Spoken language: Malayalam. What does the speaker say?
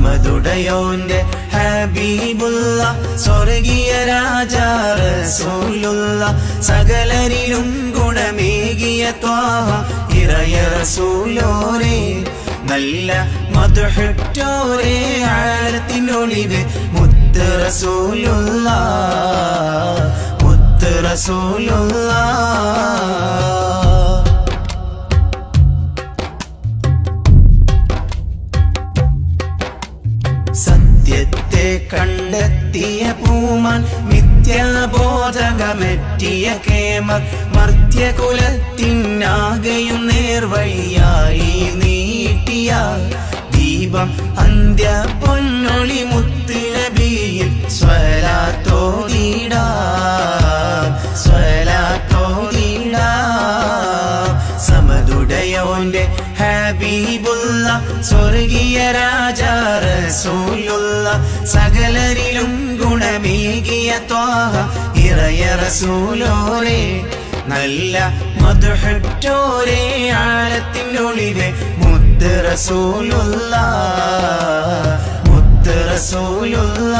സമതുടയോന്റെ ഹബീബുള്ള സ്വർഗീയ രാജാ റസൂലുള്ള സകലരിലും ഗുണമേകിയ ത്വാഹ ഇറയ റസൂലോരേ നല്ല മധുഹറ്റോരേ ആഴത്തിനൊളിവ് മുത്ത് റസൂലുള്ള മുത്ത് റസൂലുള്ള. സത്യത്തെ കണ്ടെത്തിയ പൂമാൻ മിഥ്യാബോധകമെറ്റിയ കേമ മർത്യകുലത്തിനാകയും നേർവഴിയായി നീട്ടിയ ദീപം അന്ത്യ പൊന്നൊളി മുത്തുനബിയിൽ സ്വലാത്തോതിടാ സ്വലാത്തോതിടാ സമതുടയോന്റെ ഹബീബുള്ള സ്വർഗീയ രാജാ റസൂലുള്ള സകലരിലും ഗുണമേകിയ ത്വാഹ ഇറയ റസൂലോരേ നല്ല മധുഹറ്റോരെ ആഴത്തിനൊളിവെ മുത്ത് റസൂലുള്ള മുത്ത് റസൂലുള്ള.